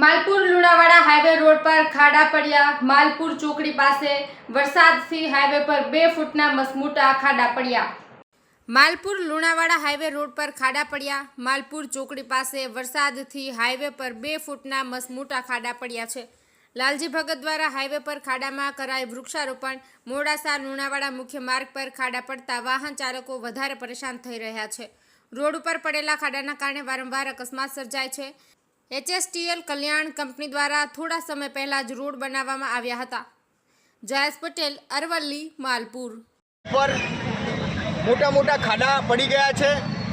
Malpur Lunawada highway road પર ખાડા પડ્યા. માલપુર ચોકડી પાસે વરસાદથી હાઈવે પર બે ફૂટના મસમોટા ખાડા પડ્યા. માલપુર લુણાવાડા હાઈવે રોડ પર ખાડા પડ્યા. માલપુર ચોકડી પાસે વરસાદથી હાઈવે પર બે ફૂટના મસમોટા ખાડા પડ્યા છે. લાલજી ભગત દ્વારા હાઈવે પર ખાડામાં કરાય વૃક્ષારોપણ. મોડાસા લુણાવાડા મુખ્ય માર્ગ પર ખાડા પડતા વાહન ચાલકો વધારે પરેશાન થઈ રહ્યા છે. રોડ ઉપર પડેલા ખાડાના કારણે વારંવાર અકસ્માત સર્જાય છે. એચએસટીએલ કલ્યાણ કંપની દ્વારા થોડા સમય પહેલા જ રોડ બનાવવામાં આવ્યા હતા. જયેશ પટેલ, અરવલ્લી, માલપુર. પર મોટા મોટા ખાડા પડી ગયા છે.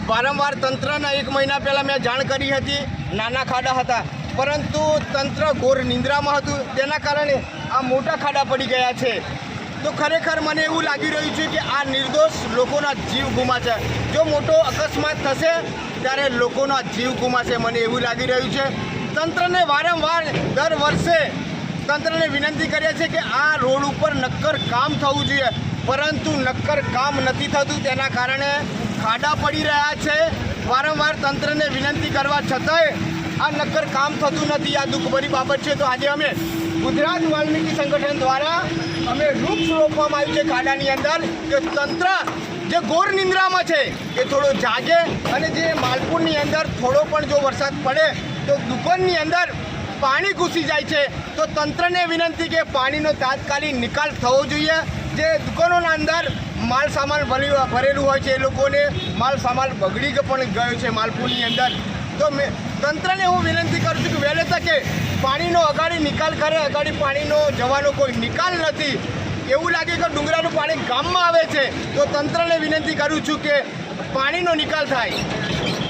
વારંવાર તંત્રના એક મહિના પહેલાં મેં જાણ કરી હતી, નાના ખાડા હતા. પરંતુ તંત્ર ઘોર નિંદ્રામાં હતું. તેના કારણે આ મોટા ખાડા પડી ગયા છે. તો ખરેખર મને એવું લાગી રહ્યું છે કે આ નિર્દોષ લોકોના જીવ ગુમાશે જો મોટો અકસ્માત થશે, ત્યારે લોકોના જીવ ગુમાશે મને એવું લાગી રહ્યું છે. તંત્રને વારંવાર દર વર્ષે તંત્રને વિનંતી કરીએ છીએ કે આ રોડ ઉપર નક્કર કામ થવું જોઈએ. પરંતુ નક્કર કામ નથી થતું તેના કારણે ખાડા પડી રહ્યા છે. વારંવાર તંત્રને વિનંતી કરવા છતાંય આ નક્કર કામ થતું નથી. આ દુઃખભરી બાબત છે. તો આજે અમે ગુજરાત વાલ્મીકી સંગઠન દ્વારા અમે વૃક્ષ રોપવામાં આવ્યું છે ખાડાની અંદર. કે તંત્ર જે ઘોર નિંદ્રામાં છે, એ થોડો જાગે અને જે માલપુરની અંદર થોડો પણ જો વરસાદ પડે, તો દુકાનની અંદર પાણી ઘૂસી જાય છે. તો તંત્રને વિનંતી કે પાણીનો તાત્કાલિક નિકાલ થવો જોઈએ. જે દુકાનોના અંદર માલ સામાન ભરી- ભરેલું હોય છે, એ લોકોને માલ સામાન બગડી પણ ગયો છે માલપુરની અંદર. તો મેં તંત્રને હું વિનંતી કરું છું કે વહેલે તકે પાણીનો અગાડી નિકાલ કરે, અગાડી પાણીનો જવાનો કોઈ નિકાલ નથી. એવું લાગે કે ડુંગરાનું પાણી ગામમાં આવે છે. તો તંત્રને વિનંતી કરું છું કે પાણીનો નિકાલ થાય.